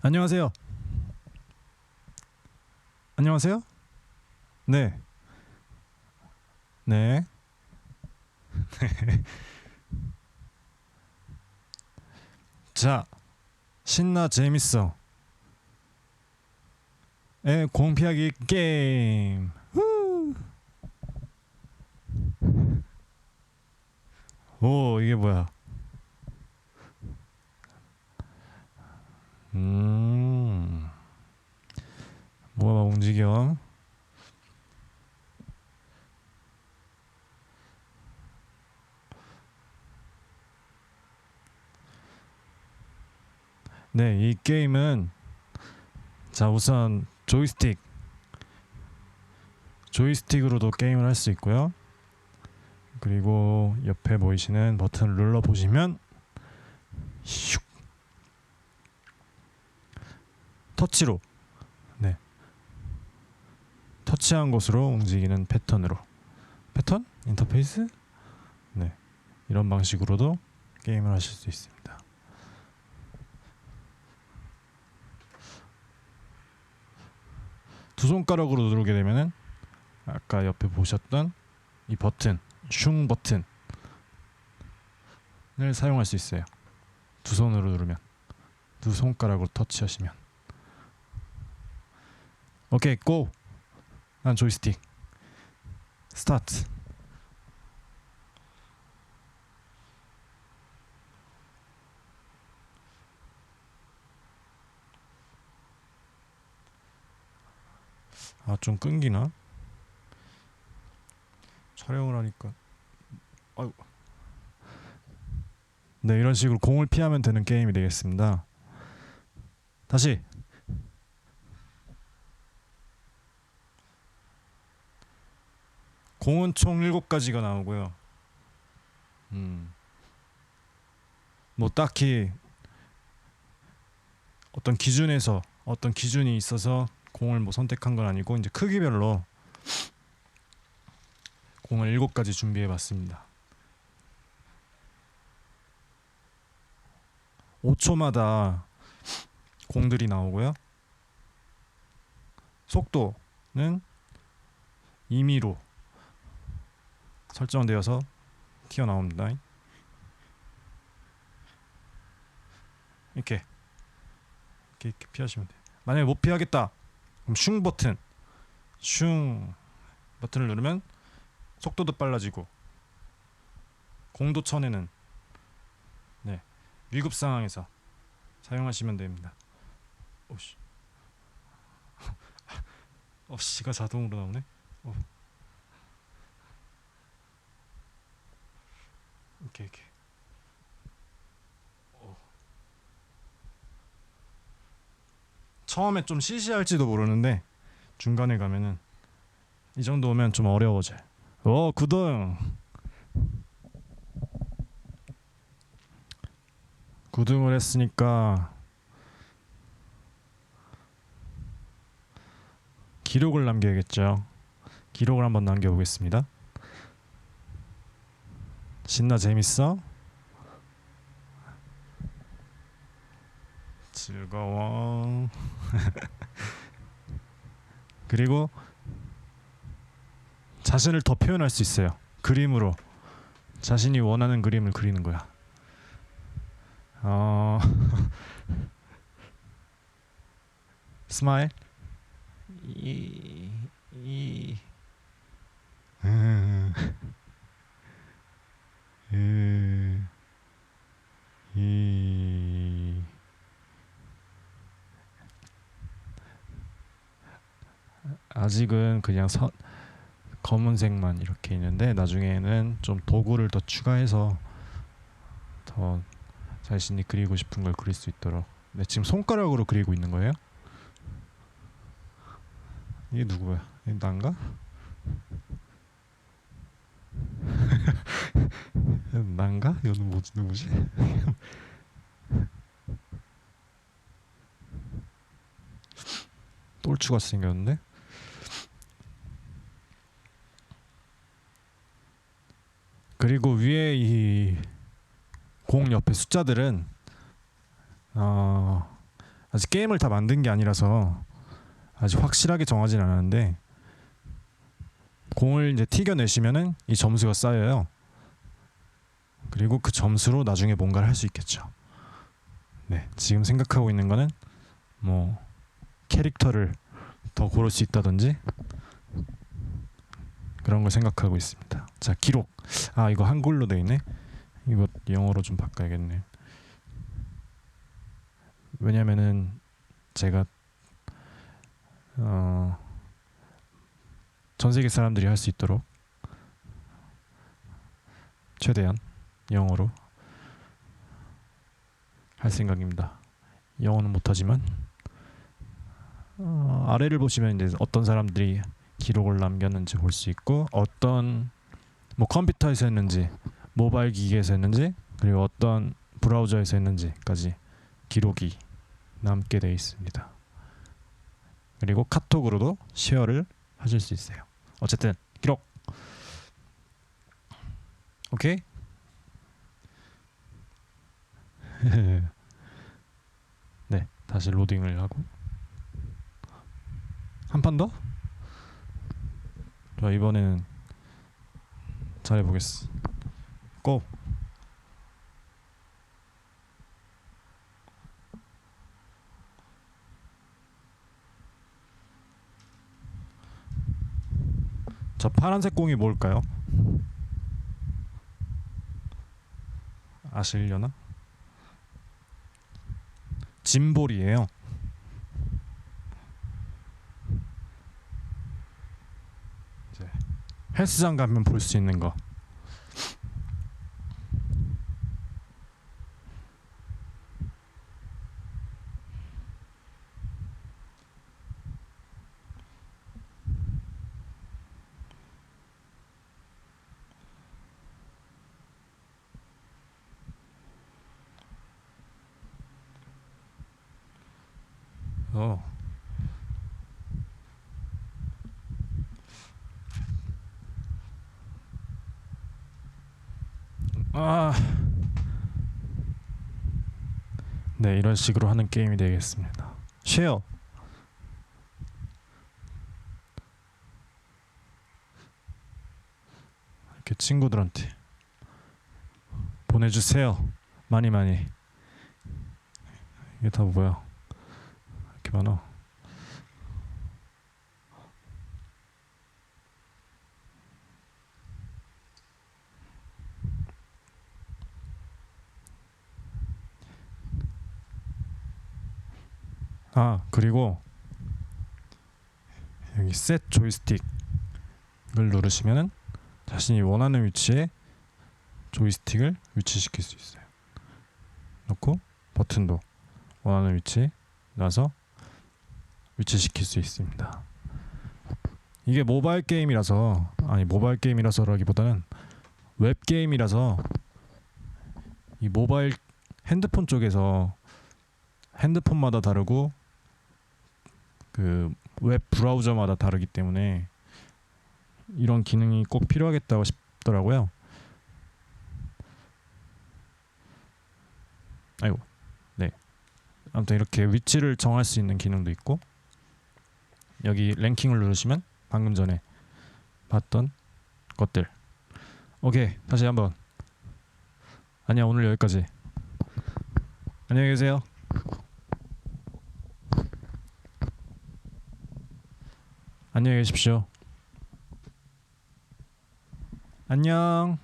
안녕하세요. 안녕하세요. 네. 네. 자, 신나 재밌어. 에 공피하기 게임. 후. 오 이게 뭐야? 음. 뭐가 막 움직여? 네, 이 게임은 자 우선 조이스틱 조이스틱으로도 게임을 할 수 있고요. 그리고 옆에 보이시는 버튼을 눌러 보시면 슉 터치로. 네. 터치한 곳으로 움직이는 패턴으로. 패턴? 인터페이스? 네. 이런 방식으로도 게임을 하실 수 있습니다. 두 손가락으로 누르게 되면은 아까 옆에 보셨던 이 버튼 슝 버튼을 사용할 수 있어요. 두 손으로 누르면 두 손가락으로 터치하시면 오케이 고! 난 조이스틱. 스타트. 아 좀 끊기나? 촬영을 하니까. 아유 네 이런 식으로 공을 피하면 되는 게임이 되겠습니다. 다시 공은 총 7가지가 나오고요 음. 뭐 딱히 어떤 기준에서 어떤 기준이 있어서 공을 뭐 선택한 건 아니고 이제 크기별로 공을 7가지 준비해 봤습니다. 5초마다 공들이 나오고요. 속도는 임의로 설정되어서 튀어나옵니다. 이렇게 이렇게, 이렇게 피하시면 돼요. 만약에 못 피하겠다. 그럼 슝 버튼 슝 버튼을 누르면 속도도 빨라지고 공도 쳐내는 네 위급 상황에서 사용하시면 됩니다. 오씨 어씨가 자동으로 나오네. 어. 이렇게. 어. 처음에 좀 시시할지도 모르는데 중간에 가면은 이 정도 오면 좀 어려워져요. 오 구등 구등을 했으니까 기록을 남겨야겠죠. 기록을 한번 남겨보겠습니다. 신나 재밌어? 즐거워. 그리고 자신을 더 표현할 수 있어요. 그림으로 자신이 원하는 그림을 그리는 거야. 어 스마일 이, 이, 음, 음, 이, 아직은 그냥 선 검은색만 이렇게 있는데 나중에는 좀 도구를 더 추가해서 더 자신이 그리고 싶은 걸 그릴 수 있도록. 네, 지금 손가락으로 그리고 있는 거예요? 이게 누구야? 이게 난가? 난가? 이거는 뭐지 누구지? 똘추가 생겼는데? 그리고 위에 이 공 옆에 숫자들은 어 아직 게임을 다 만든 게 아니라서 아직 확실하게 정하진 않았는데 공을 이제 튀겨내시면은 이 점수가 쌓여요. 그리고 그 점수로 나중에 뭔가를 할 수 있겠죠. 네, 지금 생각하고 있는 거는 뭐 캐릭터를 더 고를 수 있다든지 그런 걸 생각하고 있습니다. 자, 기록. 아, 이거 한글로 돼 있네. 이거 영어로 좀 바꿔야겠네. 왜냐면은 제가 어, 전 세계 사람들이 할 수 있도록 최대한 영어로 할 생각입니다. 영어는 못하지만 어, 아래를 보시면 이제 어떤 사람들이 기록을 남겼는지 볼 수 있고 어떤 뭐 컴퓨터에서 했는지 모바일 기기에서 했는지 그리고 어떤 브라우저에서 했는지까지 기록이 남게 되어 있습니다. 그리고 카톡으로도 쉐어를 하실 수 있어요. 어쨌든 기록. 오케이. 네, 다시 로딩을 하고 한 판 더? 자 이번에는 잘해 보겠어. 고. 저 파란색 공이 뭘까요? 아시려나? 짐볼이에요. 이제 헬스장 가면 볼 수 있는 거. 어. 아. 네, 이런 식으로 하는 게임이 되겠습니다. 쉐어. 이렇게 친구들한테 보내주세요. 많이 많이. 이게 다 뭐야? 이렇게 많아. 아 그리고 여기 셋 조이스틱을 누르시면은 자신이 원하는 위치에 조이스틱을 위치시킬 수 있어요. 놓고 버튼도 원하는 위치에 놔서 위치시킬 수 있습니다. 이게 모바일 게임이라서 아니 모바일 게임이라서라기보다는 웹 게임이라서 이 모바일 핸드폰 쪽에서 핸드폰마다 다르고 그 웹 브라우저마다 다르기 때문에 이런 기능이 꼭 필요하겠다고 싶더라고요. 아이고, 네. 아무튼 이렇게 위치를 정할 수 있는 기능도 있고 여기 랭킹을 누르시면 방금 전에 봤던 것들. 오케이, 다시 한번. 아니야, 오늘 여기까지. 안녕히 계세요. 안녕히 계십시오. 안녕.